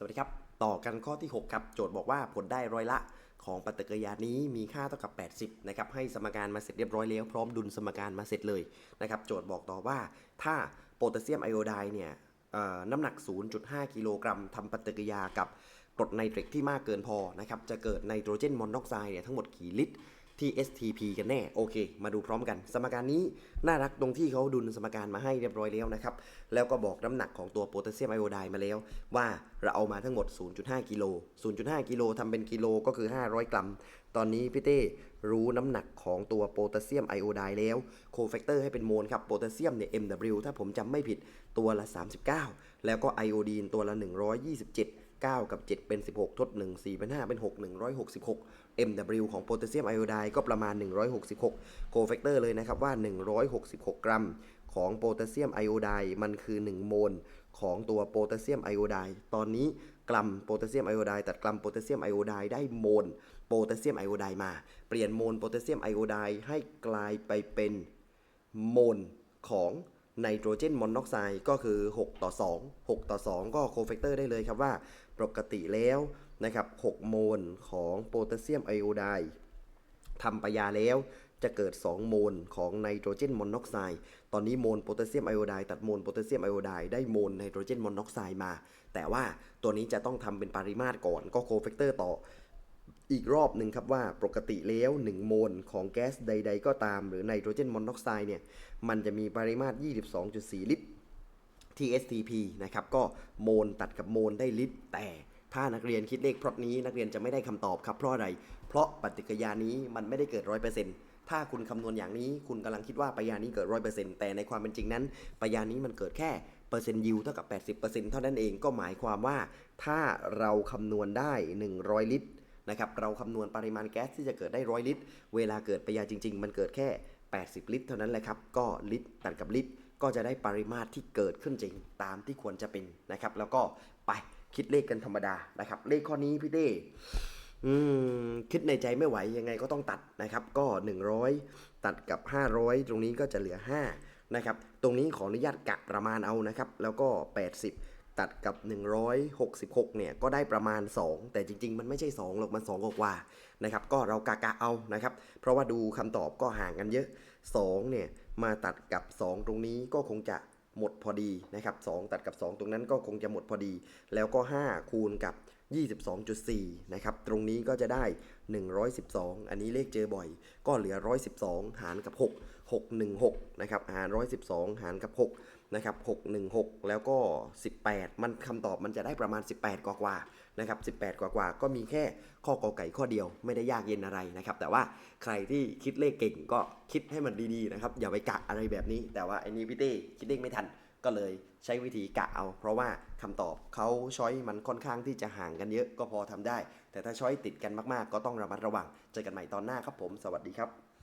สวัสดีครับ ต่อกันข้อที่ 6 ครับ โจทย์บอกว่าผลได้ร้อยละของปฏิกิริยานี้มีค่าเท่ากับ 80 นะครับ ให้สมการมาเสร็จเรียบร้อยแล้ว พร้อมดุลสมการมาเสร็จเลยนะครับ โจทย์บอกต่อว่า ถ้าโพแทสเซียมไอโอไดน์เนี่ยน้ำหนัก 0.5 กิโลกรัมทำปฏิกิริยากับกรดไนเตรกที่มากเกินพอนะครับ จะเกิดไนโตรเจนมอนอกไซด์เนี่ยทั้งหมดกี่ลิตร ที่ STP กันแน่โอเค มาดูพร้อมกัน สมการนี้น่ารักตรงที่เขาดุลสมการมาให้เรียบร้อยแล้วนะครับ แล้วก็บอกน้ำหนักของตัวโพแทสเซียมไอโอไดน์มาแล้ว ว่าเราเอามาทั้งหมด 0.5 กิโล 0.5 กิโลทำเป็นกิโลก็คือ 500 กรัม ตอนนี้พี่เต้รู้น้ำหนักของตัวโพแทสเซียมไอโอไดน์แล้ว โคแฟกเตอร์ให้เป็นโมลครับ โพแทสเซียมเนี่ย MW ถ้าผมจำไม่ผิดตัวละ 39 แล้วก็ไอโอดีนตัวละ 127 9 กับ 7 เป็น 16 ทด 1 4 เป็น5เป็น 6 166 MW ของโพแทสเซียมไอโอไดน์ก็ประมาณ 166 โคแฟกเตอร์เลยนะครับว่า 166 กรัม ของโพแทสเซียมไอโอไดน์มันคือ 1 โมล ของตัวโพแทสเซียมไอโอไดน์ตอนนี้กรัมโพแทสเซียมไอโอไดน์ตัดกรัมโพแทสเซียมไอโอไดน์ได้โมลโพแทสเซียมไอโอไดน์มา เปลี่ยนโมลโพแทสเซียมไอโอไดน์ให้กลายไปเป็นโมลของ ไนโตรเจนมอนอกไซด์ก็คือ 6 ต่อ 2 6 ต่อ 2 ก็โคแฟกเตอร์ได้เลยครับว่าปกติแล้วนะครับ 6 โมลของโพแทสเซียมไอโอไดน์ทำปยาแล้วจะเกิด 2 โมลของไนโตรเจนมอนอกไซด์ ตอนนี้โมลโพแทสเซียมไอโอไดด์ตัดโมลโพแทสเซียมไอโอไดด์ได้โมลไนโตรเจนมอนอกไซด์มา แต่ว่าตัวนี้จะต้องทำเป็นปริมาตรก่อนก็โคแฟกเตอร์ต่อ อีกรอบหนึ่งครับว่าปกติแล้ว 1 โมลของแก๊สใด ๆ ก็ตาม หรือไนโตรเจนมอนอกไซด์เนี่ยมันจะมีปริมาตร 22.4 ลิตรที่ STP นะครับก็โมลตัดกับโมลได้ลิตร แต่ถ้านักเรียนคิดเลขพลอตนี้นักเรียนจะไม่ได้คำตอบครับเพราะอะไร เพราะปฏิกิริยานี้มันไม่ได้เกิด100%ถ้าคุณคำนวณอย่างนี้ คุณกำลังคิดว่าปฏิกิริยานี้เกิด100%แต่ในความเป็นจริงนั้นปฏิกิริยานี้มันเกิดแค่เปอร์เซ็นต์ยิวเท่ากับ 80%เท่านั้นเองก็หมายความว่า ถ้าเราคำนวณได้ 100 ลิตร นะครับเราคำนวณปริมาณแก๊สที่จะเกิดได้ร้อยลิตร เวลาเกิดปยาจริง ๆ มันเกิดแค่ 80 ลิตร เท่านั้นแหละครับก็ลิตรตัดกับลิตรก็จะได้ปริมาตรที่เกิดขึ้นจริงตามที่ควรจะเป็นนะครับ แล้วก็ไปคิดเลขกันธรรมดานะครับ เลขข้อนี้พี่เต้คิดในใจไม่ไหวยังไงก็ต้องตัดนะครับ ก็ 100 ตัดกับ 500 ตรงนี้ก็จะเหลือ5นะครับตรงนี้ขออนุญาตกะประมาณเอานะครับ แล้วก็ 80 ตัดกับ 166 เนี่ยก็ได้ประมาณ 2 แต่จริง ๆ มันไม่ใช่ 2 หรอกมัน2กว่านะครับก็เรากะกะเอานะครับ เพราะว่าดูคำตอบก็ห่างกันเยอะ 2 เนี่ยมาตัดกับ 2 ตรงนี้ก็คงจะหมดพอดีนะครับ2ตัดกับ 2 ตรงนั้นก็คงจะหมดพอดี แล้วก็ 5 คูณกับ 22.4 นะครับ ตรงนี้ก็จะได้ 112 อันนี้เลขเจอบ่อย ก็เหลือ 112 หารกับ 6 616 นะครับ หาร 112 หารกับ 6 นะครับ 616 แล้วก็ 18 มันคำตอบมันจะได้ประมาณ 18 กว่ากว่านะครับ 18 กว่ากว่าก็มีแค่ข้อกอไก่ข้อเดียว ไม่ได้ยากเย็นอะไรนะครับ แต่ว่าใครที่คิดเลขเก่งก็คิดให้มันดีๆนะครับ อย่าไปกะอะไรแบบนี้ แต่ว่าไอ้นี่พี่เต้คิดเลขไม่ทัน ก็เลยใช้วิธีกะเอา เพราะว่าคำตอบเขาช้อยมันค่อนข้างที่จะห่างกันเยอะก็พอทำได้ แต่ถ้าช้อยติดกันมากๆ ก็ต้องระมัดระวัง เจอกันใหม่ตอนหน้าครับผม สวัสดีครับ